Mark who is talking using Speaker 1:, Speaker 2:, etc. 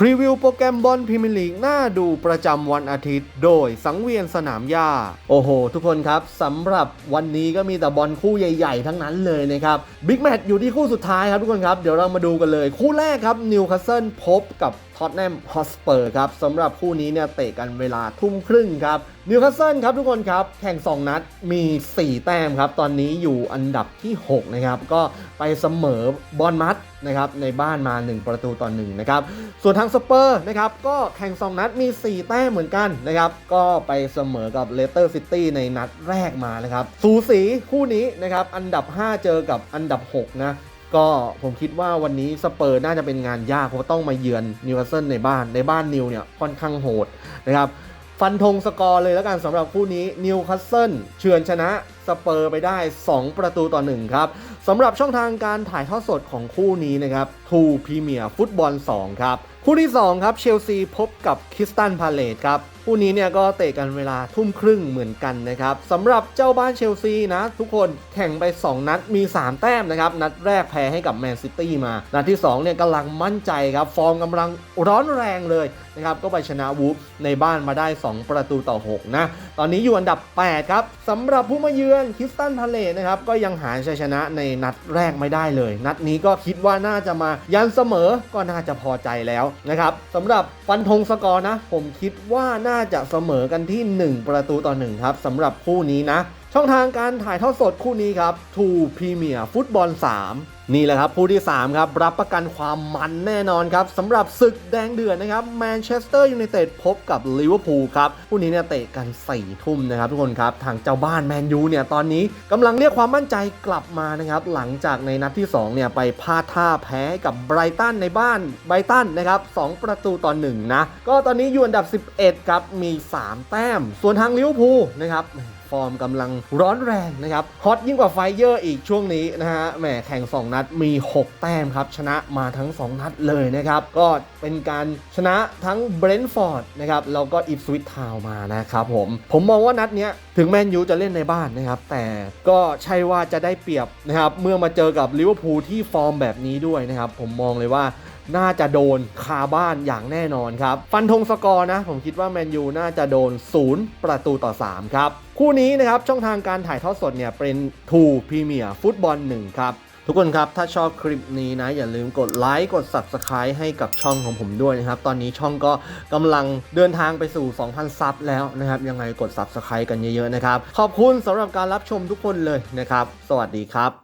Speaker 1: พรีวิวโปรแกรมบอลพรีเมียร์ลีกน่าดูประจำวันอาทิตย์ โดยสังเวียนสนามหญ้า โอ้โห ทุกคนครับสำหรับวันนี้ก็มีแต่บอลคู่ใหญ่ๆ ทั้งนั้นเลยนะครับบิ๊กแมตช์อยู่ที่คู่สุดท้ายครับทุกคนครับ เดี๋ยวเรามาดูกันเลย คู่แรกครับนิวคาสเซิลพบกับ ท็อตแนมฮอสเปอร์ครับสำหรับคู่นี้เนี่ยเตะกันเวลาทุ่มครึ่งครับนิวคาสเซิลครับทุกคนครับ แข่ง 2 นัดมี 4 แต้มครับ ตอนนี้อยู่อันดับที่ 6 นะครับ ก็ไปเสมอบอลมัดนะครับในบ้านมา 1 ประตูต่อ1นะครับ ส่วนทางสเปอร์นะครับก็แข่ง 2 นัดมี 4 แต้มเหมือนกันนะครับ ก็ไปเสมอกับเลสเตอร์ซิตี้ในนัดแรกมานะครับ สูสีคู่นี้นะครับอันดับ 5 เจอกับอันดับ 6 นะ ก็ผมคิดว่าวันนี้สเปอร์น่าจะเป็นงานยากเพราะต้องมาเยือนนิวคาสเซิลในบ้านในบ้านนิวเนี่ยค่อนข้างโหดนะครับฟันธงสกอร์เลยแล้วกันสำหรับคู่นี้นิวคาสเซิลเฉือนชนะสเปอร์ไปได้ 2 ประตูต่อ 1 ครับสำหรับช่องทางการถ่ายทอดสดของคู่นี้นะครับทูพรีเมียร์ฟุตบอล 2 ครับ คู่ที่ 2 ครับเชลซีพบกับคริสตันพาเลตครับ คู่นี้เนี่ยก็เตะกันเวลาทุ่มครึ่งเหมือนกันนะครับสำหรับเจ้าบ้านเชลซีนะ ทุกคนแข่งไป 2 นัดมี 3 แต้มนะครับ นัดแรกแพ้ให้กับแมนซิตี้มา นัดที่2เนี่ยกำลังมั่นใจครับ ฟอร์มกำลังร้อนแรงเลยนะครับก็ไปชนะวูฟในบ้านมาได้ 2 ประตูต่อ 6 นะ ตอนนี้อยู่อันดับ 8 ครับสำหรับผู้มาเยือนคิสตันพาเลตนะครับก็ยังหาชัยชนะในนัดแรกไม่ได้เลย นัดนี้ก็คิดว่าน่าจะมายันเสมอก็น่าจะพอใจแล้วนะครับสำหรับฟันธงสกอร์นะ ผมคิดว่าน่าจะเสมอกันที่ 1 ประตูต่อ 1 ครับสำหรับคู่นี้นะ ช่องทางการถ่ายทอดสดคู่นี้ครับทูพรีเมียร์ฟุตบอล 3 นี่แหละครับคู่ที่ 3 ครับ รับประกันความมันแน่นอนครับสำหรับศึกแดงเดือดนะครับแมนเชสเตอร์ยูไนเต็ดพบกับลิเวอร์พูลครับคู่นี้เนี่ยเตะกัน4ทุ่มนะครับทุกคนครับ ทางเจ้าบ้านแมนยูเนี่ยตอนนี้กำลังเรียกความมั่นใจกลับมานะครับ หลังจากในนัดที่ 2 เนี่ยไปพลาดท่าแพ้กับไบรตันในบ้านไบรตันนะครับ2ประตูต่อ1นะก็ตอนนี้อยู่อันดับ 11ครับมี 3 แต้ม ส่วนทางลิเวอร์พูลนะครับฟอร์มกำลังร้อนแรงนะครับฮอตยิ่งกว่าไฟเยอร์อีกช่วงนี้นะฮะแหมแข่ง2นัดมี 6 แต้มครับ ชนะมาทั้ง 2 นัดเลยนะครับ ก็เป็นการชนะทั้งเบรนท์ฟอร์ดนะครับแล้วก็อิฟสวิตทาวมานะครับผม ผมมองว่านัดเนี้ยถึงแมนยูจะเล่นในบ้านนะครับ แต่ก็ใช่ว่าจะได้เปรียบนะครับ เมื่อมาเจอกับลิเวอร์พูลที่ฟอร์มแบบนี้ด้วยนะครับ ผมมองเลยว่าน่าจะโดนคาบ้านอย่างแน่นอนครับ ฟันธงสกอร์นะ ผมคิดว่าแมนยูน่าจะโดน 0 ประตูต่อ 3 ครับ คู่นี้นะครับ ช่องทางการถ่ายทอดสดเนี่ยเป็นทูพรีเมียร์ฟุตบอล1ครับ ทุกคนครับ ถ้าชอบคลิปนี้นะ อย่าลืมกดไลค์กด Subscribe ให้กับช่องของผมด้วยนะครับ ตอนนี้ช่องก็กำลังเดินทางไปสู่ 2,000 ซับแล้วนะครับ ยังไงกด Subscribe กันเยอะๆนะครับ ขอบคุณสำหรับการรับชมทุกคนเลยนะครับ สวัสดีครับ